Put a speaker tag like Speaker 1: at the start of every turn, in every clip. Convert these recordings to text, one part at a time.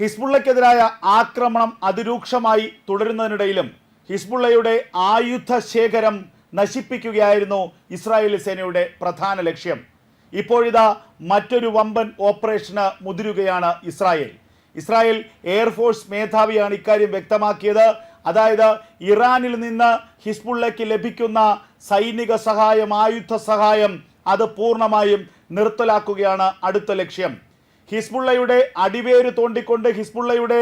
Speaker 1: ഹിസ്ബുള്ളയ്ക്കെതിരായ ആക്രമണം അതിരൂക്ഷമായി തുടരുന്നതിനിടയിലും ഹിസ്ബുള്ളയുടെ ആയുധ ശേഖരം നശിപ്പിക്കുകയായിരുന്നു ഇസ്രായേലി സേനയുടെ പ്രധാന ലക്ഷ്യം. ഇപ്പോഴിതാ മറ്റൊരു വമ്പൻ ഓപ്പറേഷന് മുതിരുകയാണ് ഇസ്രായേൽ. ഇസ്രായേൽ എയർഫോഴ്സ് മേധാവിയാണ് ഇക്കാര്യം വ്യക്തമാക്കിയത്. അതായത് ഇറാനിൽ നിന്ന് ഹിസ്ബുള്ളയ്ക്ക് ലഭിക്കുന്ന സൈനിക സഹായം ആയുധ സഹായം അത് പൂർണമായും നിർത്തലാക്കുകയാണ് അടുത്ത ലക്ഷ്യം. ഹിസ്ബുള്ളയുടെ അടിവേര് തോണ്ടിക്കൊണ്ട് ഹിസ്ബുള്ളയുടെ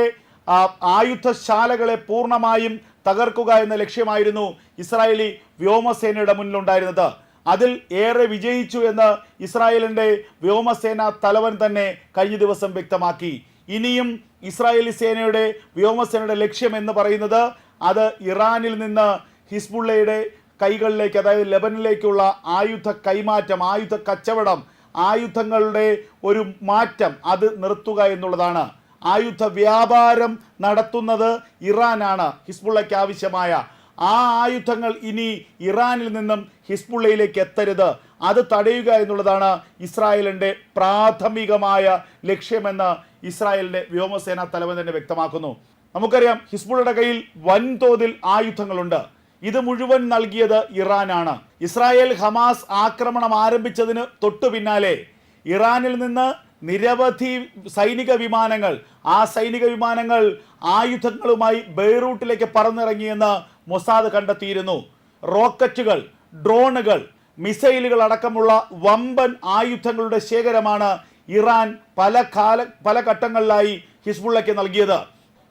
Speaker 1: ആയുധശാലകളെ പൂർണമായും തകർക്കുക എന്ന ലക്ഷ്യമായിരുന്നു ഇസ്രായേലി വ്യോമസേനയുടെ മുന്നിലുണ്ടായിരുന്നത്. അതിൽ ഏറെ വിജയിച്ചു എന്ന് ഇസ്രായേലിന്റെ വ്യോമസേന തലവൻ തന്നെ കഴിഞ്ഞ ദിവസം വ്യക്തമാക്കി. ഇനിയും ഇസ്രായേലി സേനയുടെ വ്യോമസേനയുടെ ലക്ഷ്യം എന്ന് പറയുന്നത് അത് ഇറാനിൽ നിന്ന് ഹിസ്ബുള്ളയുടെ കൈകളിലേക്ക് അതായത് ലെബനിലേക്കുള്ള ആയുധ കൈമാറ്റം ആയുധ കച്ചവടം ആയുധങ്ങളുടെ ഒരു മാറ്റം അത് നിർത്തുക എന്നുള്ളതാണ്. ആയുധ വ്യാപാരം നടത്തുന്നത് ഇറാനാണ് ഹിസ്ബുള്ളയ്ക്ക് ആവശ്യമായ. ആ ആയുധങ്ങൾ ഇനി ഇറാനിൽ നിന്നും ഹിസ്ബുള്ളയിലേക്ക് എത്തരുത്. അത് തടയുക എന്നുള്ളതാണ് ഇസ്രായേലിന്റെ പ്രാഥമികമായ ലക്ഷ്യമെന്ന് ഇസ്രായേലിന്റെ വ്യോമസേനാ തലവൻ തന്നെ വ്യക്തമാക്കുന്നു. നമുക്കറിയാം ഹിസ്ബുള്ളയുടെ കയ്യിൽ വൻതോതിൽ ആയുധങ്ങളുണ്ട്. ഇത് മുഴുവൻ നൽകിയത് ഇറാനാണ്. ഇസ്രായേൽ ഹമാസ് ആക്രമണം ആരംഭിച്ചതിന് തൊട്ടു പിന്നാലെ ഇറാനിൽ നിന്ന് നിരവധി സൈനിക വിമാനങ്ങൾ ആ സൈനിക വിമാനങ്ങൾ ആയുധങ്ങളുമായി ബെയ്റൂട്ടിലേക്ക് പറന്നിറങ്ങിയെന്ന് മൊസാദ് കണ്ടെത്തിയിരുന്നു. റോക്കറ്റുകൾ ഡ്രോണുകൾ മിസൈലുകൾ അടക്കമുള്ള വമ്പൻ ആയുധങ്ങളുടെ ശേഖരമാണ് ഇറാൻ പല കാല പല ഘട്ടങ്ങളിലായി ഹിസ്ബുള്ളയ്ക്ക് നൽകിയത്.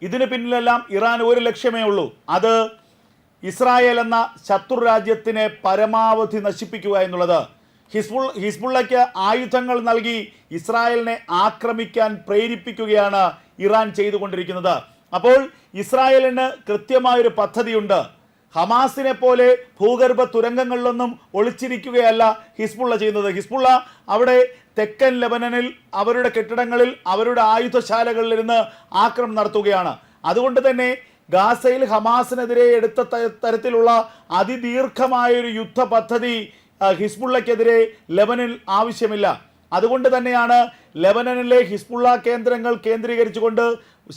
Speaker 1: ഇതിന് പിന്നിലെല്ലാം ഇറാൻ ഒരു ലക്ഷ്യമേ ഉള്ളൂ. അത് ഇസ്രായേൽ എന്ന ശത്രു രാജ്യത്തിനെ പരമാവധി നശിപ്പിക്കുക എന്നുള്ളത്. ഹിസ്ബുൾ ഹിസ്ബുള്ളയ്ക്ക് ആയുധങ്ങൾ നൽകി ഇസ്രായേലിനെ ആക്രമിക്കാൻ പ്രേരിപ്പിക്കുകയാണ് ഇറാൻ ചെയ്തുകൊണ്ടിരിക്കുന്നത്. അപ്പോൾ ഇസ്രായേലിന് കൃത്യമായൊരു പദ്ധതിയുണ്ട്. ഹമാസിനെ പോലെ ഭൂഗർഭ തുരങ്കങ്ങളിലൊന്നും ഒളിച്ചിരിക്കുകയല്ല ഹിസ്ബുള്ള ചെയ്യുന്നത്. ഹിസ്ബുള്ള അവിടെ തെക്കൻ ലെബനനിൽ അവരുടെ കെട്ടിടങ്ങളിൽ അവരുടെ ആയുധശാലകളിലിരുന്ന് ആക്രമണം നടത്തുകയാണ്. അതുകൊണ്ട് തന്നെ ഗാസയിൽ ഹമാസിനെതിരെ എടുത്ത തരത്തിലുള്ള അതിദീർഘമായൊരു യുദ്ധ പദ്ധതി ഹിസ്ബുള്ളക്കെതിരെ ലെബനിൽ ആവശ്യമില്ല. അതുകൊണ്ട് തന്നെയാണ് ലെബനനിലെ ഹിസ്ബുള്ള കേന്ദ്രങ്ങൾ കേന്ദ്രീകരിച്ചുകൊണ്ട്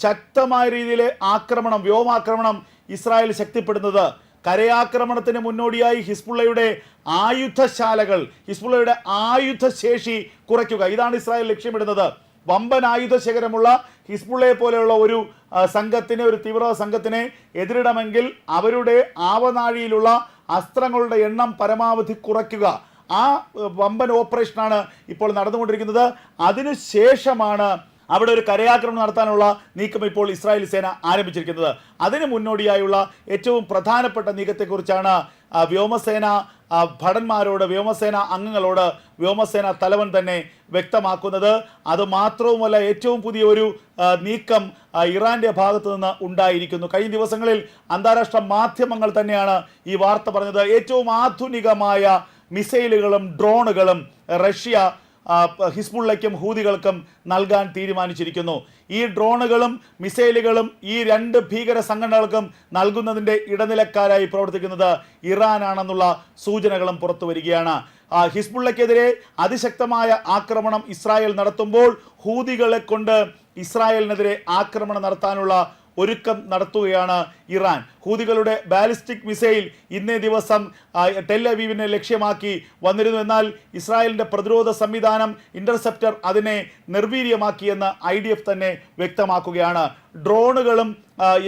Speaker 1: ശക്തമായ രീതിയിൽ ആക്രമണം വ്യോമാക്രമണം ഇസ്രായേൽ ശക്തിപ്പെടുന്നത്. കരയാക്രമണത്തിന് മുന്നോടിയായി ഹിസ്ബുള്ളയുടെ ആയുധശാലകൾ ഹിസ്ബുള്ളയുടെ ആയുധശേഷി കുറയ്ക്കുക. ഇതാണ് ഇസ്രായേൽ ലക്ഷ്യമിടുന്നത്. വമ്പൻ ആയുധ ശേഖരമുള്ള ഹിസ്ബുള്ളയെ പോലെയുള്ള ഒരു സംഘത്തിനെ ഒരു തീവ്രവാദ സംഘത്തിനെ എതിരിടമെങ്കിൽ അവരുടെ ആവനാഴിയിലുള്ള അസ്ത്രങ്ങളുടെ എണ്ണം പരമാവധി കുറയ്ക്കുക. ആ വമ്പൻ ഓപ്പറേഷനാണ് ഇപ്പോൾ നടന്നുകൊണ്ടിരിക്കുന്നത്. അതിനുശേഷമാണ് അവിടെ ഒരു കരയാക്രമണം നടത്താനുള്ള നീക്കം ഇപ്പോൾ ഇസ്രായേൽ സേന ആരംഭിച്ചിരിക്കുന്നത്. അതിന് മുന്നോടിയായുള്ള ഏറ്റവും പ്രധാനപ്പെട്ട നീക്കത്തെക്കുറിച്ചാണ് വ്യോമസേന ഭടന്മാരോട് വ്യോമസേന അംഗങ്ങളോട് വ്യോമസേന തലവൻ തന്നെ വ്യക്തമാക്കുന്നത്. അത് മാത്രവുമല്ല ഏറ്റവും പുതിയ ഒരു നീക്കം ഇറാന്റെ ഭാഗത്തു നിന്ന് ഉണ്ടായിരിക്കുന്നു. കഴിഞ്ഞ ദിവസങ്ങളിൽ അന്താരാഷ്ട്ര മാധ്യമങ്ങൾ തന്നെയാണ് ഈ വാർത്ത പറഞ്ഞത്. ഏറ്റവും ആധുനികമായ മിസൈലുകളും ഡ്രോണുകളും റഷ്യ ഹിസ്ബുള്ളയ്ക്കും ഹൂതികൾക്കും നൽകാൻ തീരുമാനിച്ചിരിക്കുന്നു. ഈ ഡ്രോണുകളും മിസൈലുകളും ഈ രണ്ട് ഭീകര സംഘടനകൾക്കും നൽകുന്നതിന്റെ ഇടനിലക്കാരായി പ്രവർത്തിക്കുന്നത് ഇറാനാണെന്നുള്ള സൂചനകളും പുറത്തു വരികയാണ്. ഹിസ്ബുള്ളയ്ക്കെതിരെ അതിശക്തമായ ആക്രമണം ഇസ്രായേൽ നടത്തുമ്പോൾ ഹൂതികളെ കൊണ്ട് ഇസ്രായേലിനെതിരെ ആക്രമണം നടത്താനുള്ള ഒരുക്കം നടത്തുകയാണ് ഇറാൻ. ഹൂതികളുടെ ബാലിസ്റ്റിക് മിസൈൽ ഇന്നേ ദിവസം ടെല്ലവീവിനെ ലക്ഷ്യമാക്കി വന്നിരുന്നു. എന്നാൽ ഇസ്രായേലിന്റെ പ്രതിരോധ സംവിധാനം ഇന്റർസെപ്റ്റർ അതിനെ നിർവീര്യമാക്കിയെന്ന് ഐ ഡി എഫ് തന്നെ വ്യക്തമാക്കുകയാണ്. ഡ്രോണുകളും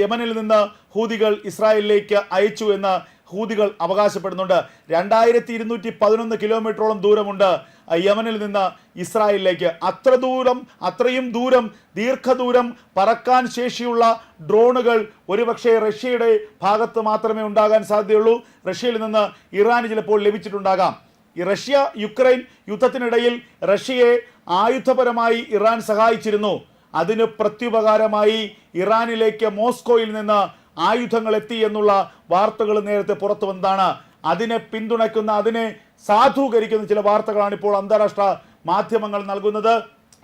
Speaker 1: യമനിൽ നിന്ന് ഹൂതികൾ ഇസ്രായേലിലേക്ക് അയച്ചു എന്ന് ഹൂതികൾ അവകാശപ്പെടുന്നുണ്ട്. രണ്ടായിരത്തി ഇരുന്നൂറ്റി പതിനൊന്ന് കിലോമീറ്ററോളം ദൂരമുണ്ട്. യമനിൽ നിന്ന് ഇസ്രായേലിലേക്ക്. അത്ര ദൂരം അത്രയും ദൂരം ദീർഘദൂരം പറക്കാൻ ശേഷിയുള്ള ഡ്രോണുകൾ ഒരുപക്ഷെ റഷ്യയുടെ ഭാഗത്ത് മാത്രമേ ഉണ്ടാകാൻ സാധ്യതയുള്ളൂ. റഷ്യയിൽ നിന്ന് ഇറാന് ചിലപ്പോൾ ലഭിച്ചിട്ടുണ്ടാകാം. റഷ്യ യുക്രൈൻ യുദ്ധത്തിനിടയിൽ റഷ്യയെ ആയുധപരമായി ഇറാൻ സഹായിച്ചിരുന്നു. അതിന് പ്രത്യുപകാരമായി ഇറാനിലേക്ക് മോസ്കോയിൽ നിന്ന് ആയുധങ്ങൾ എത്തി എന്നുള്ള വാർത്തകൾ നേരത്തെ പുറത്തു വന്നതാണ്. അതിനെ പിന്തുണയ്ക്കുന്ന അതിനെ സാധൂകരിക്കുന്ന ചില വാർത്തകളാണ് ഇപ്പോൾ അന്താരാഷ്ട്ര മാധ്യമങ്ങൾ നൽകുന്നത്.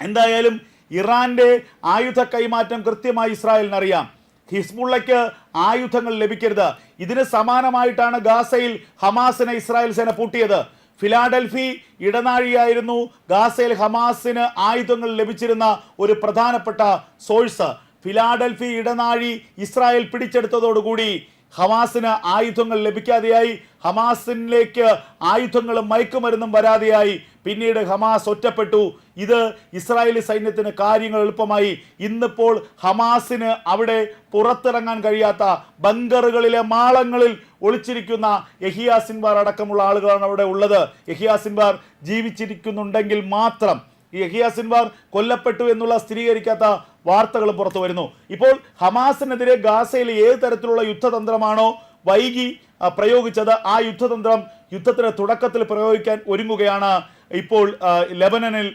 Speaker 1: എന്തായാലും ഇറാന്റെ ആയുധ കൈമാറ്റം കൃത്യമായി ഇസ്രായേലിന് അറിയാം ഹിസ്ബുള്ളയ്ക്ക് ആയുധങ്ങൾ ലഭിക്കരുത്. ഇതിന് സമാനമായിട്ടാണ് ഗാസയിൽ ഹമാസിനെ ഇസ്രായേൽ സേന പൂട്ടിയത്. ഫിലാഡൽഫി ഇടനാഴിയായിരുന്നു ഗാസയിൽ ഹമാസിന് ആയുധങ്ങൾ ലഭിച്ചിരുന്ന ഒരു പ്രധാനപ്പെട്ട സോഴ്സ്. ഫിലാഡൽഫി ഇടനാഴി ഇസ്രായേൽ പിടിച്ചെടുത്തതോടുകൂടി ഹമാസിന് ആയുധങ്ങൾ ലഭിക്കാതെയായി. ഹമാസിനിലേക്ക് ആയുധങ്ങളും മയക്കുമരുന്നും വരാതെയായി. പിന്നീട് ഹമാസ് ഒറ്റപ്പെട്ടു. ഇത് ഇസ്രായേലി സൈന്യത്തിന് കാര്യങ്ങൾ എളുപ്പമായി. ഇന്നിപ്പോൾ ഹമാസിന് അവിടെ പുറത്തിറങ്ങാൻ കഴിയാത്ത ബങ്കറുകളിലെ മാളങ്ങളിൽ ഒളിച്ചിരിക്കുന്ന യഹിയ സിൻവാർ അടക്കമുള്ള ആളുകളാണ് അവിടെ ഉള്ളത്. യഹിയ സിൻവാർ ജീവിച്ചിരിക്കുന്നുണ്ടെങ്കിൽ മാത്രം ഈ യഹിയ സിൻവാർ കൊല്ലപ്പെട്ടു എന്നുള്ള സ്ഥിരീകരിക്കാത്ത വാർത്തകൾ പുറത്തു വരുന്നു. ഇപ്പോൾ ഹമാസിനെതിരെ ഗാസയിൽ ഏത് തരത്തിലുള്ള യുദ്ധതന്ത്രമാണോ വൈകി പ്രയോഗിച്ചത് ആ യുദ്ധതന്ത്രം യുദ്ധത്തിന് തുടക്കത്തിൽ പ്രയോഗിക്കാൻ ഒരുങ്ങുകയാണ്. ഇപ്പോൾ ലെബനനിൽ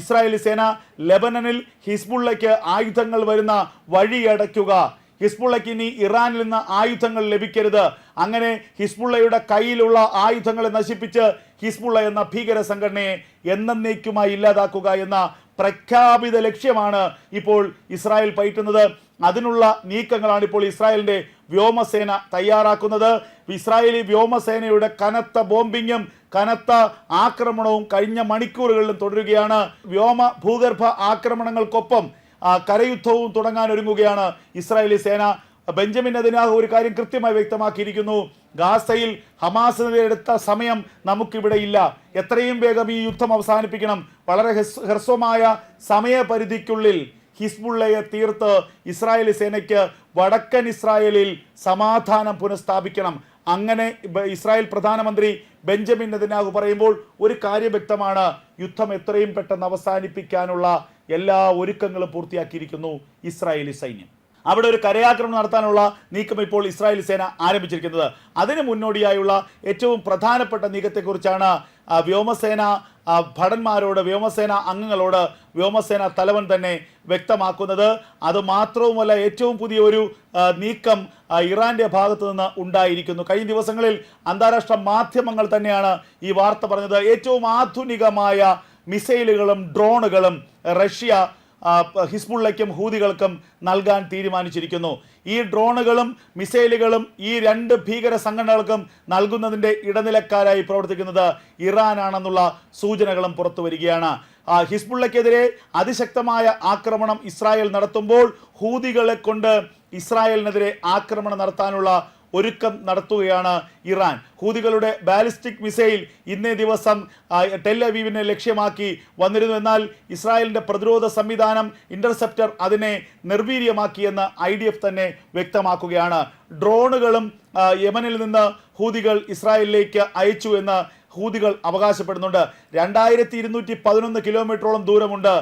Speaker 1: ഇസ്രായേലി സേന ലെബനനിൽ ഹിസ്ബുള്ളയ്ക്ക് ആയുധങ്ങൾ വരുന്ന വഴിയടയ്ക്കുക ഹിസ്ബുള്ളയ്ക്ക് ഇനി ഇറാനിൽ നിന്ന് ആയുധങ്ങൾ ലഭിക്കരുത്. അങ്ങനെ ഹിസ്ബുള്ളയുടെ കയ്യിലുള്ള ആയുധങ്ങളെ നശിപ്പിച്ച് ഹിസ്ബുള്ള എന്ന ഭീകര സംഘടനയെ എന്നേക്കുമായി ഇല്ലാതാക്കുക എന്ന പ്രഖ്യാപിത ലക്ഷ്യമാണ് ഇപ്പോൾ ഇസ്രായേൽ പയറ്റുന്നത്. അതിനുള്ള നീക്കങ്ങളാണ് ഇപ്പോൾ ഇസ്രായേലിന്റെ വ്യോമസേന തയ്യാറാക്കുന്നത്. ഇസ്രായേലി വ്യോമസേനയുടെ കനത്ത ബോംബിങ്ങും കനത്ത ആക്രമണവും കഴിഞ്ഞ മണിക്കൂറുകളിലും തുടരുകയാണ്. വ്യോമ ഭൂഗർഭ ആക്രമണങ്ങൾക്കൊപ്പം കരയുദ്ധവും തുടങ്ങാൻ ഒരുങ്ങുകയാണ് ഇസ്രായേലി സേന. ബെഞ്ചമിൻ അതിനാഹ് ഒരു കാര്യം കൃത്യമായി വ്യക്തമാക്കിയിരിക്കുന്നു. ഗാസയിൽ ഹമാസിനെതിരെ എടുത്ത സമയം നമുക്കിവിടെ ഇല്ല. എത്രയും വേഗം ഈ യുദ്ധം അവസാനിപ്പിക്കണം. വളരെ ഹ്രസ്- ഹ്രസ്വമായ സമയപരിധിക്കുള്ളിൽ ഹിസ്ബുള്ളയെ തീർത്ത് ഇസ്രായേലി സേനയ്ക്ക് വടക്കൻ ഇസ്രായേലിൽ സമാധാനം പുനഃസ്ഥാപിക്കണം. അങ്ങനെ ഇസ്രായേൽ പ്രധാനമന്ത്രി ബെഞ്ചമിൻ നെതന്യാഹു പറയുമ്പോൾ ഒരു കാര്യം വ്യക്തമാണ്. യുദ്ധം എത്രയും പെട്ടെന്ന് അവസാനിപ്പിക്കാനുള്ള എല്ലാ ഒരുക്കങ്ങളും പൂർത്തിയാക്കിയിരിക്കുന്നു ഇസ്രായേലി സൈന്യം. അവിടെ ഒരു കരയാക്രമണം നടത്താനുള്ള നീക്കം ഇപ്പോൾ ഇസ്രായേൽ സേന ആരംഭിച്ചിരിക്കുന്നത്. അതിന് മുന്നോടിയായുള്ള ഏറ്റവും പ്രധാനപ്പെട്ട നീക്കത്തെക്കുറിച്ചാണ് വ്യോമസേന ഭടന്മാരോട് വ്യോമസേന അംഗങ്ങളോട് വ്യോമസേന തലവൻ തന്നെ വ്യക്തമാക്കുന്നത്. അത് മാത്രവുമല്ല ഏറ്റവും പുതിയ ഒരു നീക്കം ഇറാന്റെ ഭാഗത്ത് നിന്ന് ഉണ്ടായിരിക്കുന്നു. കഴിഞ്ഞ ദിവസങ്ങളിൽ അന്താരാഷ്ട്ര മാധ്യമങ്ങൾ തന്നെയാണ് ഈ വാർത്ത പറഞ്ഞത്. ഏറ്റവും ആധുനികമായ മിസൈലുകളും ഡ്രോണുകളും റഷ്യ ഹിസ്ബുള്ളയ്ക്കും ഹൂതികൾക്കും നൽകാൻ തീരുമാനിച്ചിരിക്കുന്നു. ഈ ഡ്രോണുകളും മിസൈലുകളും ഈ രണ്ട് ഭീകര സംഘടനകൾക്കും നൽകുന്നതിന്റെ ഇടനിലക്കാരായി പ്രവർത്തിക്കുന്നത് ഇറാനാണെന്നുള്ള സൂചനകളും പുറത്തു വരികയാണ്. ഹിസ്ബുള്ളയ്ക്കെതിരെ അതിശക്തമായ ആക്രമണം ഇസ്രായേൽ നടത്തുമ്പോൾ ഹൂതികളെ കൊണ്ട് ഇസ്രായേലിനെതിരെ ആക്രമണം നടത്താനുള്ള ഒരുക്കം നടത്തുകയാണ് ഇറാൻ. ഹൂതികളുടെ ബാലിസ്റ്റിക് മിസൈൽ ഇന്നേ ദിവസം ടെൽ അവീവിനെ ലക്ഷ്യമാക്കി വന്നിരുന്നു. എന്നാൽ ഇസ്രായേലിന്റെ പ്രതിരോധ സംവിധാനം ഇന്റർസെപ്റ്റർ അതിനെ നിർവീര്യമാക്കിയെന്ന് ഐ തന്നെ വ്യക്തമാക്കുകയാണ്. ഡ്രോണുകളും യമനിൽ നിന്ന് ഹൂതികൾ ഇസ്രായേലിലേക്ക് അയച്ചു എന്ന് ഹൂതികൾ അവകാശപ്പെടുന്നുണ്ട്. രണ്ടായിരത്തി ഇരുന്നൂറ്റി പതിനൊന്ന് കിലോമീറ്ററോളം ദൂരമുണ്ട്.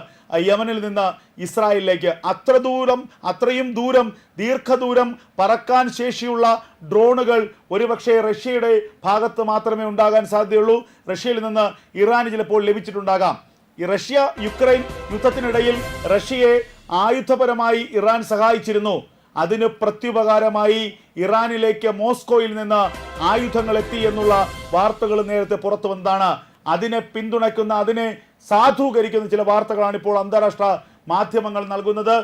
Speaker 1: യമനിൽ നിന്ന് ഇസ്രായേലിലേക്ക്. അത്ര ദൂരം അത്രയും ദൂരം ദീർഘദൂരം പറക്കാൻ ശേഷിയുള്ള ഡ്രോണുകൾ ഒരുപക്ഷെ റഷ്യയുടെ ഭാഗത്ത് മാത്രമേ ഉണ്ടാകാൻ സാധ്യതയുള്ളൂ. റഷ്യയിൽ നിന്ന് ഇറാന് ചിലപ്പോൾ ലഭിച്ചിട്ടുണ്ടാകാം. ഈ റഷ്യ യുക്രൈൻ യുദ്ധത്തിനിടയിൽ റഷ്യയെ ആയുധപരമായി ഇറാൻ സഹായിച്ചിരുന്നു. അതിന് പ്രത്യുപകാരമായി ഇറാനിലേക്ക് മോസ്കോയിൽ നിന്ന് ആയുധങ്ങൾ എത്തി എന്നുള്ള വാർത്തകൾ നേരത്തെ പുറത്തു വന്നതാണ്. അതിനെ പിന്തുണയ്ക്കുന്ന അതിനെ സാധൂകരിക്കുന്ന ചില വാർത്തകളാണ് ഇപ്പോൾ അന്താരാഷ്ട്ര മാധ്യമങ്ങൾ നൽകുന്നത്.